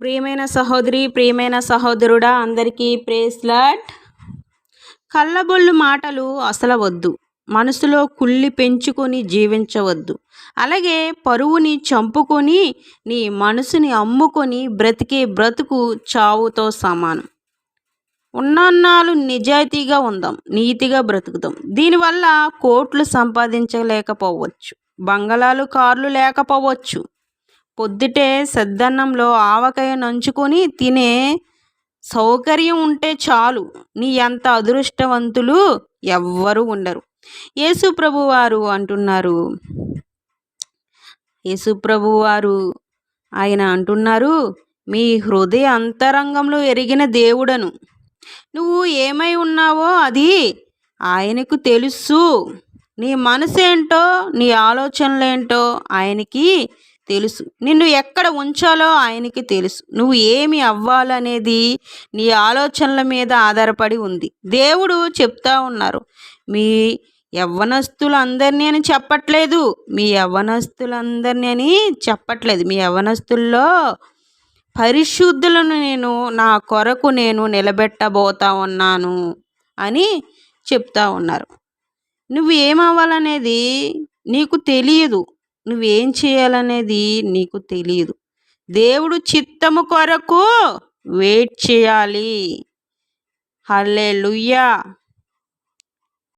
ప్రియమైన సహోదరి ప్రియమైన సహోదరుడా అందరికీ ప్రేస్లాట్ కళ్ళబొల్లు మాటలు అసలు వద్దు. మనసులో కుళ్ళి పెంచుకొని జీవించవద్దు. అలాగే పరువుని చంపుకొని నీ మనసుని అమ్ముకొని బ్రతికే బ్రతుకు చావుతో సమానం. ఉన్నన్నాళ్ళు నిజాయితీగా ఉందాం నీతిగా బ్రతుకుదాం. దీనివల్ల కోట్లు సంపాదించలేకపోవచ్చు బంగళాలు కార్లు లేకపోవచ్చు. పొద్దుటే సద్దన్నంలో ఆవకాయ నంచుకొని తినే సౌకర్యం ఉంటే చాలు. నీ అంత అదృష్టవంతులు ఎవ్వరూ ఉండరు. యేసు ప్రభు వారు అంటున్నారు. యేసు ప్రభు వారు ఆయన అంటున్నారు మీ హృదయ అంతరంగంలో ఎరిగిన దేవుడను నువ్వు ఏమై ఉన్నావో అది ఆయనకు తెలుసు. నీ మనసు ఏంటో నీ ఆలోచనలేంటో ఆయనకి తెలుసు. నిన్ను ఎక్కడ ఉంచాలో ఆయనకి తెలుసు. నువ్వు ఏమి అవ్వాలనేది నీ ఆలోచనల మీద ఆధారపడి ఉంది. దేవుడు చెప్తా ఉన్నారు. మీ యవ్వనస్తులందరినీ అని చెప్పట్లేదు. మీ యవ్వనస్తులందరినీ అని చెప్పట్లేదు. మీ యవ్వనస్తుల్లో పరిశుద్ధులను నేను నా కొరకు నేను నిలబెట్టబోతా ఉన్నాను అని చెప్తా ఉన్నారు. నువ్వు ఏమవ్వాలనేది నీకు తెలియదు. నువ్వేం చేయాలనేది నీకు తెలియదు దేవుడు చిత్తము కొరకు వెయిట్ చేయాలి. హల్లే